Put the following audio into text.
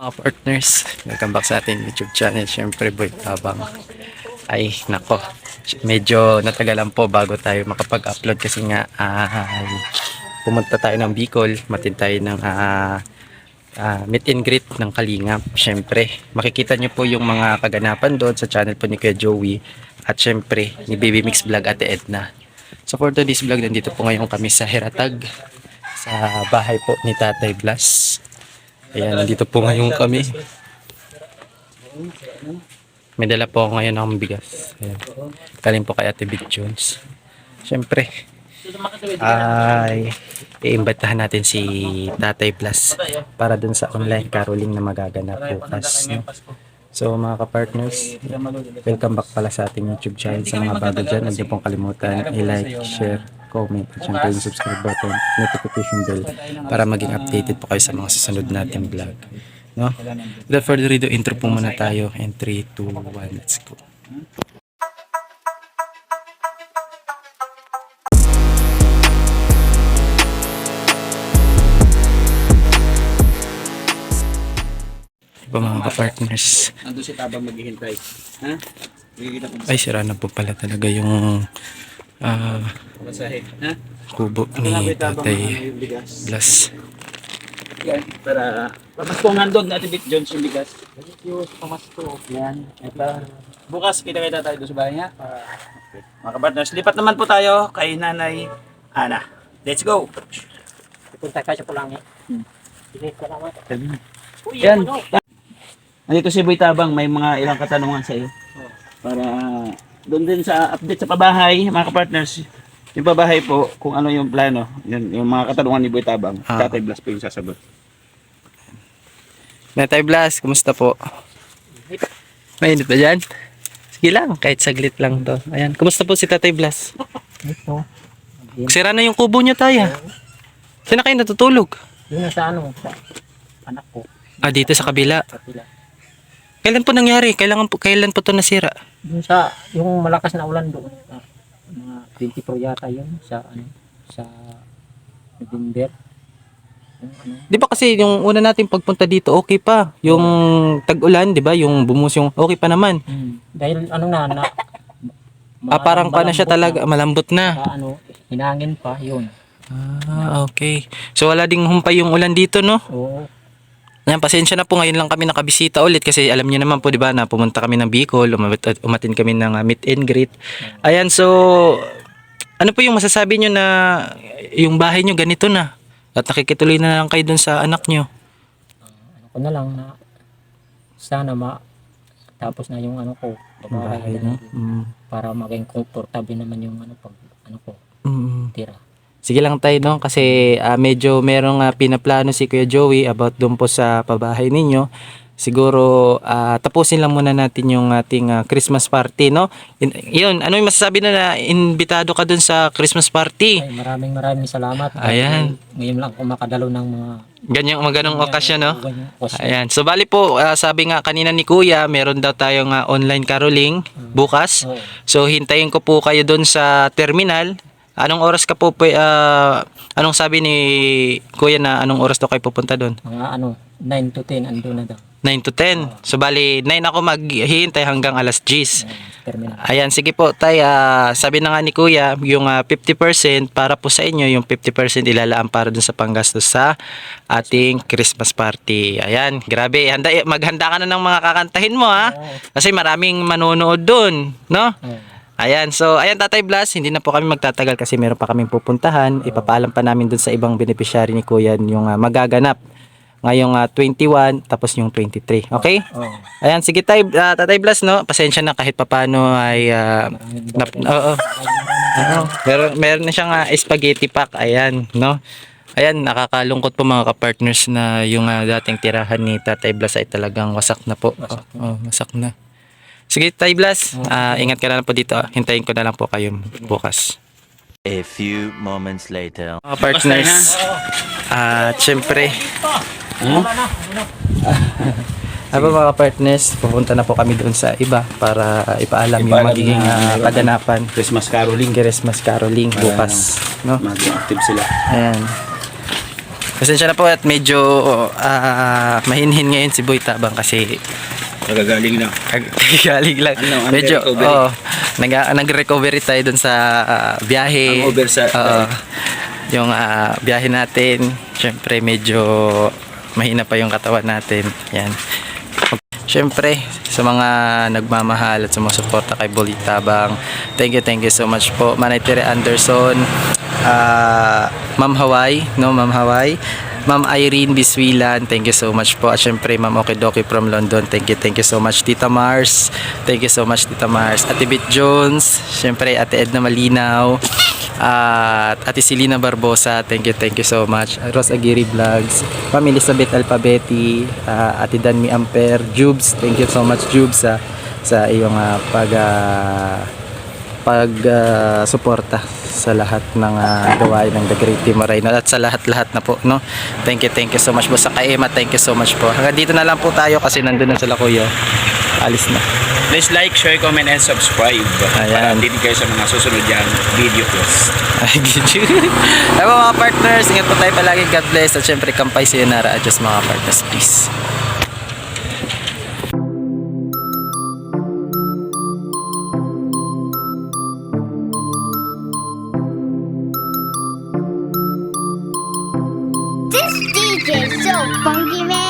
Mga partners, welcome back sa ating YouTube channel. Siyempre, Boy Tabang. Ay, nako. Medyo natagalan po bago tayo makapag-upload kasi nga ay pumunta tayo ng Bicol, matin ng ah, ah, meet and greet ng Kalingap. Siyempre, makikita nyo po yung mga kaganapan doon sa channel po ni Kuya Joey at siyempre ni Baby Mix Vlog Ate Edna. So for today's vlog, nandito po ngayon kami sa Heratag sa bahay po ni Tatay Blas. Ayan, nandito po ngayon kami. May dala po ako ngayon ng bigas. Ayan. Galing po kay Ate Big Jones. Siyempre, ay iimbitahan natin si Tatay Plus para dun sa online caroling na magaganap bukas. No? So mga ka-partners, welcome back pala sa ating YouTube channel. Sa mga bago dyan, huwag niyo pong kalimutan i-like, share, comment, at syempre yung subscribe button, notification bell para maging updated po kayo sa mga susunod nating vlog. No? Without further ado, intro po muna tayo. And 3, 2, 1, let's go. Diba mga ka-partners? Nandun si Tabang maghihintay. Ha? Ay, sira na po pala talaga yung ah. Ha? kubo ni Tatay ano yung bigas. Blas. Yan, para pamastungan doon natin Bit Jones yung bigas. Yung pamasto. Yan. Ito. Bukas kita kita tayo doon sa bahay niya. Okay. Mga kabartners, lipat naman po tayo kay Nanay Ana. Let's go! Punta ka sa pulangi. Hmm. Yan. ano? Nandito si Boy Tabang, may mga ilang katanungan sa iyo. Para doon din sa update sa pabahay, mga kapartners. Yung pabahay po, kung ano yung plano, yun, yung mga katanungan ni Boy Tabang, Ah. Tatay Blas po yung sasagot. Tatay Blas, kumusta po? Mainit ba dyan? Sige lang, kahit saglit lang to. Ayan, kumusta po si Tatay Blas? Ito. Sira na yung kubo niyo tayo. Saan na kayo natutulog? Yun na sa ano, sa anak ko. Ah, dito sa kabila. Kapila. Kailan po nangyari? Kailan po, kailan po to nasira? Yun sa, yung malakas na ulan doon. mga 20 pro yata yun sa ano, sa November. Ano, Di ba kasi yung una natin pagpunta dito, okay pa. Yung tag-ulan, di ba? Yung bumus yung okay pa naman. hmm, dahil ano na, na Ah, parang pa na siya malambot talaga, malambot na. Na, sa ano, hinangin pa, yun. Ah, okay. So wala ding humpay yung ulan dito, no? Oo. Yan, pasensya na po ngayon lang kami nakabisita ulit kasi alam niyo naman po 'di ba na pumunta kami ng Bicol, umat- umatin kami ng uh, meet and greet. Ayan, so ano po yung masasabi niyo na yung bahay niyo ganito na at nakikituloy na lang kayo dun sa anak niyo? ano ko na lang na sana ma tapos na yung ano ko bahay, no? na Mm. para maging comfortable naman yung ano pag ano ko Mm. tira. Sige lang tayo no kasi ah, medyo merong ah, pinaplano si Kuya Joey about doon po sa pabahay ninyo. Siguro ah, tapusin lang muna natin yung ating ah, Christmas party no. In, yun, ano yung masasabi na na imbitado ka doon sa Christmas party? Ay, maraming maraming salamat. Ayan. Ngayon lang ako makadalo ng mga Ganyang maganong okasyon no. Ayan. So bali po ah, sabi nga kanina ni Kuya, meron daw tayong ah, online caroling bukas. Oo. So hintayin ko po kayo doon sa terminal. Anong oras ka po pwe- ah, anong sabi ni Kuya na anong oras daw kayo pupunta doon? Mga ano, 9 to 10 ando na daw. 9 to 10. So bali 9 ako maghihintay hanggang alas 10. Ayan, sa terminal. Ayan, sige po, tay, ah, sabi na nga ni Kuya, yung ah, 50% para po sa inyo, yung 50% ilalaan para dun sa panggastos sa ating Christmas party. Ayan, grabe, handa, maghanda ka na ng mga kakantahin mo ha. Kasi maraming manonood dun, no? Oo. Ayan, so ayan Tatay Blas, hindi na po kami magtatagal kasi meron pa kaming pupuntahan. Ipapaalam pa namin dun sa ibang beneficiary ni Kuya yung ah, magaganap ngayong ah, 21 tapos yung 23. Okay? Oo. Ayan, sige tay, ah, Tatay Blas, no? Pasensya na kahit papano ay Maraming nap, oo. Ano, meron, meron na siyang ah, spaghetti pack, ayan, no? Ayan, nakakalungkot po mga ka-partners na yung ah, dating tirahan ni Tatay Blas ay talagang wasak na po. Wasak Oh, oh, wasak na. Sige, Tay Blas, ah, ingat ka na lang po dito. ah. Hintayin ko na lang po kayo bukas. A few moments later. Mga partners, at syempre, Aba mga partners, pupunta na po kami doon sa iba para ipaalam yung Ipaalam magiging na ah, meron. kaganapan. Christmas caroling. Christmas caroling bukas. No? Mag-active sila. Ayan. Pasensya na po at medyo ah, mahinhin ngayon si Boy Tabang kasi Nagagaling na. Ag- galing lang. Ano, Medyo, oo. nag, nag-recovery tayo dun sa ah, biyahe. Ang oversa- Oo. yung ah, biyahe natin, syempre medyo mahina pa yung katawan natin. Yan. Syempre, sa mga nagmamahal at sumusuporta kay Bully Tabang, thank you, thank you so much po. Manay Tere Anderson, ah, Ma'am Hawaii, no, Ma'am Hawaii, Ma'am Irene Biswilan, thank you so much po. At syempre, Ma'am Okidoki from London, thank you, thank you so much. Tita Mars, thank you so much, Tita Mars. Ate Bit Jones, syempre, Ate Edna Malinaw, at Ate Selena Barbosa, thank you, thank you so much. Ros Aguirre Vlogs, Ma'am Elizabeth Alpabeti, ah, Ate Danmi Amper, Jubes, thank you so much Jubes sa sa iyong ah, pag ah, pag ah, suporta sa lahat ng ah, gawain ng The Great Team Moreno at sa lahat-lahat na po no thank you thank you so much po sa Kaema thank you so much po hanggang dito na lang po tayo kasi nandun na sila kuya alis na Please like, share, comment, and subscribe. Para Ayan. updated kayo sa mga susunod yan video post. Ay, gidyo. Ay, mga partners, ingat po tayo palagi. God bless. At syempre, kampay sa Nara. Adjust mga partners, please. 蹦极妹。